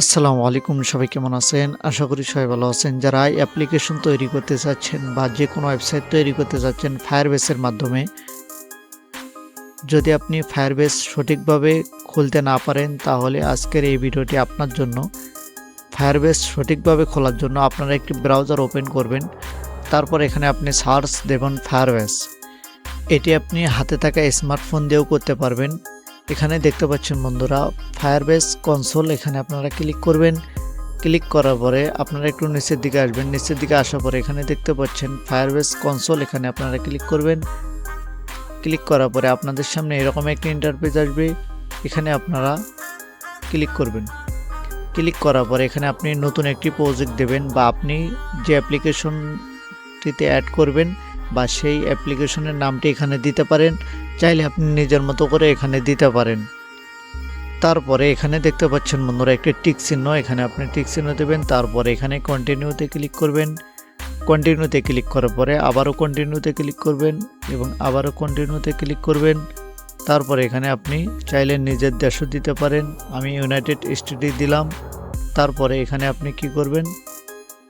আসসালামু আলাইকুম, সবাই কেমন আছেন? আশা করি সবাই ভালো আছেন। যারা অ্যাপ্লিকেশন তৈরি করতে চাচ্ছেন বা যে কোনো ওয়েবসাইট তৈরি করতে চাচ্ছেন ফায়ারবেসের মাধ্যমে, যদি আপনি ফায়ারবেস সঠিকভাবে খুলতে না পারেন, তাহলে আজকের এই ভিডিওটি আপনার জন্য। ফায়ারবেস সঠিকভাবে খোলার জন্য আপনারা একটি ব্রাউজার ওপেন করবেন। তারপর এখানে আপনি সার্চ দেবেন ফায়ারবেস এটি আপনি হাতে থাকা স্মার্টফোন দিয়েও করতে পারবেন। এখানে দেখতে পাচ্ছেন বন্ধুরা ফায়ারবেস কনসোল এখানে আপনারা ক্লিক করবেন। ক্লিক করার পরে আপনারা একটু নিচের দিকে আসবেন। নিচের দিকে আসার পরে এখানে দেখতে পাচ্ছেন ফায়ারবেস কনসোল এখানে আপনারা ক্লিক করবেন। ক্লিক করার পরে আপনাদের সামনে এরকম একটি ইন্টারফেস আসবে। এখানে আপনারা ক্লিক করবেন। ক্লিক করার পরে এখানে আপনি নতুন একটি প্রজেক্ট দেবেন বা আপনি যে অ্যাপ্লিকেশনটিতে অ্যাড করবেন বা সেই অ্যাপ্লিকেশনের নামটি এখানে দিতে পারেন। চাইলে আপনি নিজের মতো করে এখানে দিতে পারেন। তারপরে এখানে দেখতে পাচ্ছেন বন্ধুরা, একটি টিক চিহ্ন, এখানে আপনি টিক চিহ্ন দেবেন, তারপরে এখানে কন্টিনিউতে ক্লিক করবেন। কন্টিনিউতে ক্লিক করার পরে আবারও কন্টিনিউতে ক্লিক করবেন এবং আবারও কন্টিনিউতে ক্লিক করবেন। তারপরে এখানে আপনি চাইলে নিজের দেশও দিতে পারেন। আমি ইউনাইটেড স্টেটে দিলাম। তারপরে এখানে আপনি কি করবেন?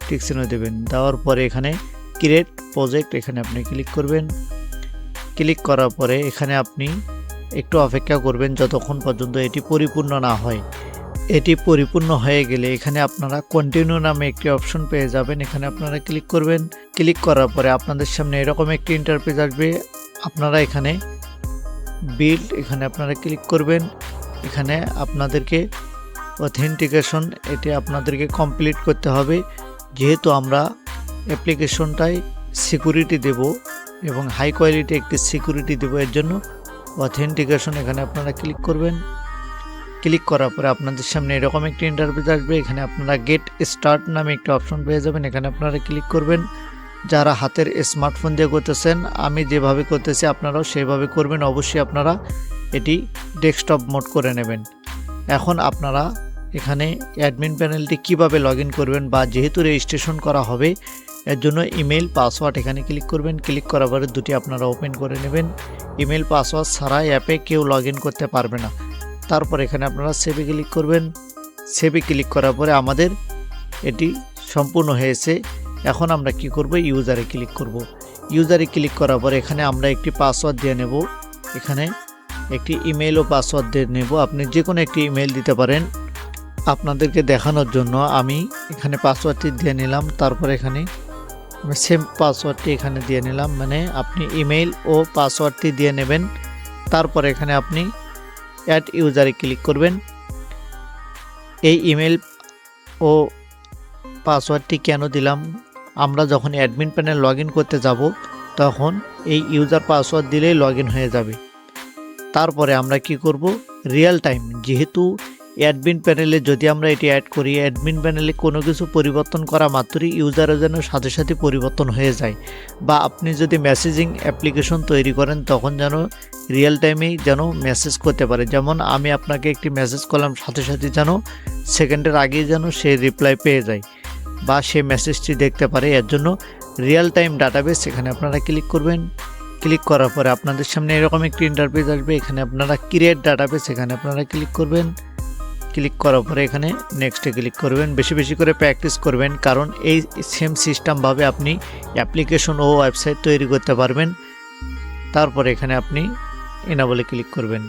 টিক চিহ্ন দেবেন। দেওয়ার পরে এখানে ক্রিয়েট প্রজেক্ট এখানে আপনি ক্লিক করবেন। ক্লিক করার পরে এখানে আপনি একটু অপেক্ষা করবেন যতক্ষণ পর্যন্ত এটি পরিপূর্ণ না হয়। এটি পরিপূর্ণ হয়ে গেলে এখানে আপনারা কন্টিনিউ নামে একটি অপশন পেয়ে যাবেন। এখানে আপনারা ক্লিক করবেন। ক্লিক করার পরে আপনাদের সামনে এরকম একটি ইন্টারফেস আসবে। আপনারা এখানে বিল্ড এখানে আপনারা ক্লিক করবেন। এখানে আপনাদেরকে অথেন্টিকেশন এটি আপনাদেরকে কমপ্লিট করতে হবে। যেহেতু আমরা অ্যাপ্লিকেশনটায় সিকিউরিটি দেব এবং হাই কোয়ালিটি একটি সিকিউরিটি দেবো এর জন্য। অথেন্টিকেশন এখানে আপনারা ক্লিক করবেন। ক্লিক করার পরে আপনাদের সামনে এরকম একটি ইন্টারভিউ আসবে। এখানে আপনারা গেট স্টার্ট নামে একটি অপশন পেয়ে যাবেন। এখানে আপনারা ক্লিক করবেন। যারা হাতের স্মার্টফোন দিয়ে করতেছেন, আমি যেভাবে করতেছি আপনারাও সেভাবে করবেন। অবশ্যই আপনারা এটি ডেস্কটপ মোড করে নেবেন। এখন আপনারা এখানে অ্যাডমিন প্যানেলটি কীভাবে লগ করবেন বা যেহেতু রেজিস্ট্রেশন করা হবে এর জন্য ইমেল পাসওয়ার্ড এখানে ক্লিক করবেন। ক্লিক করার পরে দুটি আপনারা ওপেন করে নেবেন। ইমেল পাসওয়ার্ড ছাড়া অ্যাপে কেউ লগ করতে পারবে না। তারপর এখানে আপনারা সেভে ক্লিক করবেন। সেভে ক্লিক করার পরে আমাদের এটি সম্পূর্ণ হয়েছে। এখন আমরা কি করব? ইউজারে ক্লিক করব। ইউজারে ক্লিক করার পরে এখানে আমরা একটি পাসওয়ার্ড দিয়ে নেব। এখানে একটি ইমেল ও পাসওয়ার্ড দিয়ে নেব। আপনি যে কোনো একটি ইমেল দিতে পারেন। আপনাদেরকে দেখানোর জন্য আমি এখানে পাসওয়ার্ডটি দিয়ে নিলাম। তারপর এখানে সেম পাসওয়ার্ডটি এখানে দিয়ে নিলাম। মানে আপনি ইমেল ও পাসওয়ার্ডটি দিয়ে নেবেন। তারপর এখানে আপনি অ্যাড ইউজারে ক্লিক করবেন। এই ইমেল ও পাসওয়ার্ডটি কেন দিলাম? আমরা যখন অ্যাডমিন প্যানেল লগ করতে যাব, তখন এই ইউজার পাসওয়ার্ড দিলেই লগ হয়ে যাবে। তারপরে আমরা কি করব? রিয়েল টাইম যেহেতু অ্যাডমিন প্যানেলে যদি আমরা এটি অ্যাড করি, অ্যাডমিন প্যানেলে কোনো কিছু পরিবর্তন করা মাত্রই ইউজারের যেন সাথে সাথে পরিবর্তন হয়ে যায়। বা আপনি যদি মেসেজিং অ্যাপ্লিকেশন তৈরি করেন, তখন যেন রিয়েল টাইমেই যেন মেসেজ করতে পারে। যেমন আমি আপনাকে একটি মেসেজ করলাম, সাথে সাথে যেন সেকেন্ডের আগেই যেন সে রিপ্লাই পেয়ে যায় বা সে মেসেজটি দেখতে পারে। এর জন্য রিয়েল টাইম ডাটাবেস এখানে আপনারা ক্লিক করবেন। ক্লিক করার পরে আপনাদের সামনে এরকম একটি ইন্টারফেস আসবে। এখানে আপনারা ক্রিয়েট ডাটাবেস এখানে আপনারা ক্লিক করবেন। ক্লিক করার পরে এখানে নেক্সটে ক্লিক করবেন। বেশি বেশি করে প্র্যাকটিস করবেন, কারণ এই সেম সিস্টেমভাবে আপনি অ্যাপ্লিকেশন ও ওয়েবসাইট তৈরি করতে পারবেন। তারপরে এখানে আপনি এনাবলে ক্লিক করবেন।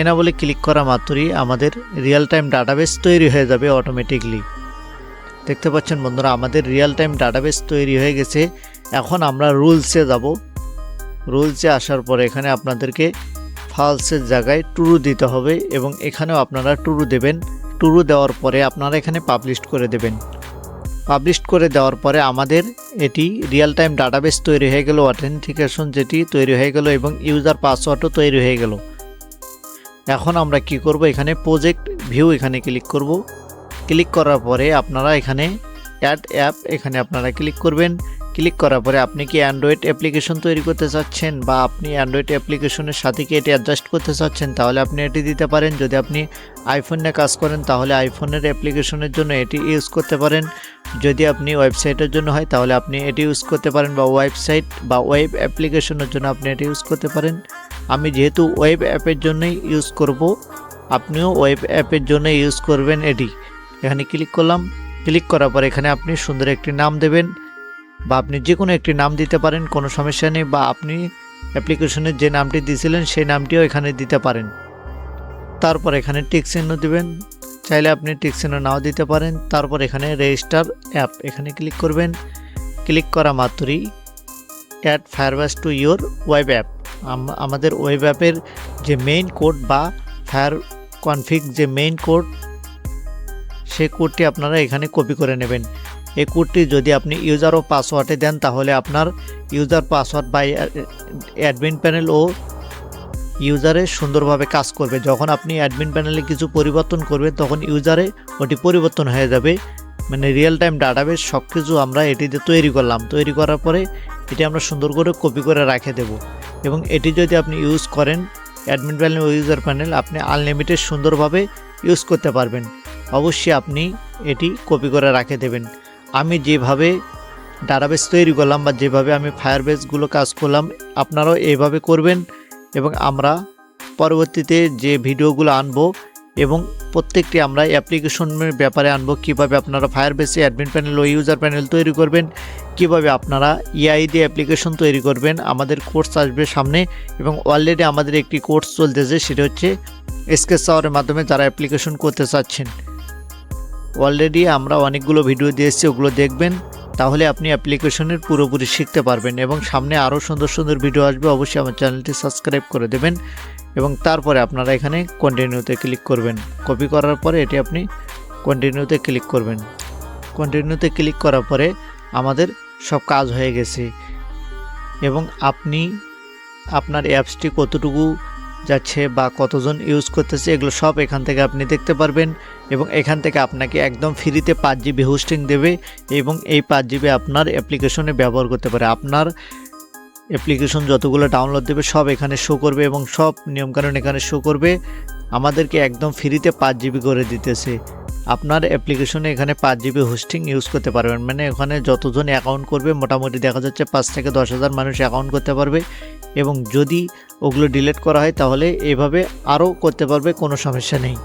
এনাবলে ক্লিক করা মাত্রই আমাদের রিয়েল টাইম ডাটাবেস তৈরি হয়ে যাবে অটোমেটিকলি দেখতে পাচ্ছেন বন্ধুরা, আমাদের রিয়েল টাইম ডাটাবেস তৈরি হয়ে গেছে। এখন আমরা রুলসে যাব। রুলসে আসার পরে এখানে আপনাদেরকে ফালসের জায়গায় টুরু দিতে হবে এবং এখানেও আপনারা টুরু দেবেন। টুরু দেওয়ার পরে আপনারা এখানে পাবলিশ করে দেবেন। পাবলিশ করে দেওয়ার পরে আমাদের এটি রিয়েল টাইম ডাটাবেস তৈরি হয়ে গেল অথেন্টিকেশন যেটি তৈরি হয়ে গেল এবং ইউজার পাসওয়ার্ডও তৈরি হয়ে গেল। এখন আমরা কি করব? এখানে প্রজেক্ট ভিউ এখানে ক্লিক করব। ক্লিক করার পরে আপনারা এখানে অ্যাড অ্যাপ এখানে আপনারা ক্লিক করবেন। ক্লিক করার পরে আপনি কি অ্যান্ড্রয়েড অ্যাপ্লিকেশন তৈরি করতে চাচ্ছেন বা আপনি অ্যান্ড্রয়েড অ্যাপ্লিকেশনের সাথে কি এটি অ্যাডজাস্ট করতে চাচ্ছেন, তাহলে আপনি এটি দিতে পারেন। যদি আপনি আইফোন নিয়ে কাজ করেন, তাহলে আইফোনের অ্যাপ্লিকেশনের জন্য এটি ইউজ করতে পারেন। যদি আপনি ওয়েবসাইটের জন্য হয়, তাহলে আপনি এটি ইউজ করতে পারেন বা ওয়েবসাইট বা ওয়েব অ্যাপ্লিকেশনের জন্য আপনি এটি ইউজ করতে পারেন। আমি যেহেতু ওয়েব অ্যাপের জন্যই ইউজ করব, আপনিও ওয়েব অ্যাপের জন্য ইউজ করবেন এটি। এখানে ক্লিক করলাম। ক্লিক করার পর এখানে আপনি সুন্দর একটি নাম দেবেন। বা আপনি যে কোনো একটি নাম দিতে পারেন, কোনো সমস্যা নেই, বা আপনি অ্যাপ্লিকেশনের যে নামটি দিয়েছিলেন, সেই নামটিও এখানে দিতে পারেন। তারপর এখানে টিক চিহ্ন দিবেন, চাইলে আপনি টিক চিহ্ন নাও দিতে পারেন। তারপর এখানে রেজিস্টার অ্যাপ এখানে ক্লিক করবেন। ক্লিক করা মাত্রই add Firebase to your web app. আমাদের ওয়েব অ্যাপের যে মেইন কোড বা ফায়ার কনফিগ যে মেইন কোড সেই কোডটি আপনারা এখানে কপি করে নেবেন। এই কোডটি যদি আপনি ইউজার ও পাসওয়ার্ডে দেন, তাহলে আপনার ইউজার পাসওয়ার্ড বা অ্যাডমিন প্যানেল ও ইউজারে সুন্দরভাবে কাজ করবে। যখন আপনি অ্যাডমিন প্যানেলে কিছু পরিবর্তন করবেন, তখন ইউজারে ওটি পরিবর্তন হয়ে যাবে। মানে রিয়েল টাইম ডাটাবেস সব কিছু আমরা এটিতে তৈরি করলাম। তৈরি করার পরে এটি আমরা সুন্দর করে কপি করে রেখে দেব। এবং এটি যদি আপনি ইউজ করেন অ্যাডমিন প্যানেল ও ইউজার প্যানেল আপনি আনলিমিটেড সুন্দরভাবে ইউজ করতে পারবেন। অবশ্যই আপনি এটি কপি করে রাখে দেবেন। আমি যেভাবে ডাটাবেস তৈরি করলাম বা যেভাবে আমি ফায়ার বেসগুলো কাজ করলাম, আপনারাও এইভাবে করবেন এবং আমরা পরবর্তীতে যে ভিডিওগুলো আনব এবং প্রত্যেকটি আমরা অ্যাপ্লিকেশনের ব্যাপারে আনব, কীভাবে আপনারা ফায়ার বেসে অ্যাডমিন প্যানেল ও ইউজার প্যানেল তৈরি করবেন, কীভাবে আপনারা ইআই দিয়ে অ্যাপ্লিকেশন তৈরি করবেন, আমাদের কোর্স আসবে সামনে এবং অলরেডি আমাদের একটি কোর্স চলতেছে, সেটা হচ্ছে স্কেচ সাওয়ারের মাধ্যমে যারা অ্যাপ্লিকেশন করতে চাচ্ছেন। অলরেডি আমরা অনেকগুলো ভিডিও দিয়েছি ওগুলো দেখবেন। তাহলে আপনি অ্যাপ্লিকেশনের পুরোপুরি শিখতে পারবেন এবং সামনে আরও সুন্দর সুন্দর ভিডিও আসবে, অবশ্যই আমার চ্যানেলটি সাবস্ক্রাইব করে দেবেন এবং তারপরে আপনারা এখানে কন্টিনিউতে ক্লিক করবেন। কপি করার পরে এটি আপনি কন্টিনিউতে ক্লিক করবেন। কন্টিনিউতে ক্লিক করার পরে আমাদের সব কাজ হয়ে গেছে এবং আপনি আপনার অ্যাপসটি কতটুকু যাচ্ছে বা কতজন ইউজ করতেছে, এগুলো সব এখান থেকে আপনি দেখতে পারবেন এবং এখান থেকে আপনাকে একদম ফ্রিতে পাঁচ জিবি হোস্টিং দেবে এবং এই পাঁচ জিবি আপনার অ্যাপ্লিকেশনে ব্যবহার করতে পারে। আপনার অ্যাপ্লিকেশন যতগুলো ডাউনলোড দেবে, সব এখানে শো করবে এবং সব নিয়মকানুন এখানে শো করবে। আমাদেরকে একদম ফ্রিতে পাঁচ জিবি করে দিতেছে। আপনার অ্যাপ্লিকেশনে এখানে পাঁচ জিবি হোস্টিং ইউজ করতে পারবেন। মানে এখানে যতজন অ্যাকাউন্ট করবে, মোটামুটি দেখা যাচ্ছে পাঁচ থেকে দশ হাজার মানুষ অ্যাকাউন্ট করতে পারবে। এবং যদি ওগুলো ডিলিট করা হয়, তাহলে এভাবে আরও করতে পারবে, কোনো সমস্যা নেই।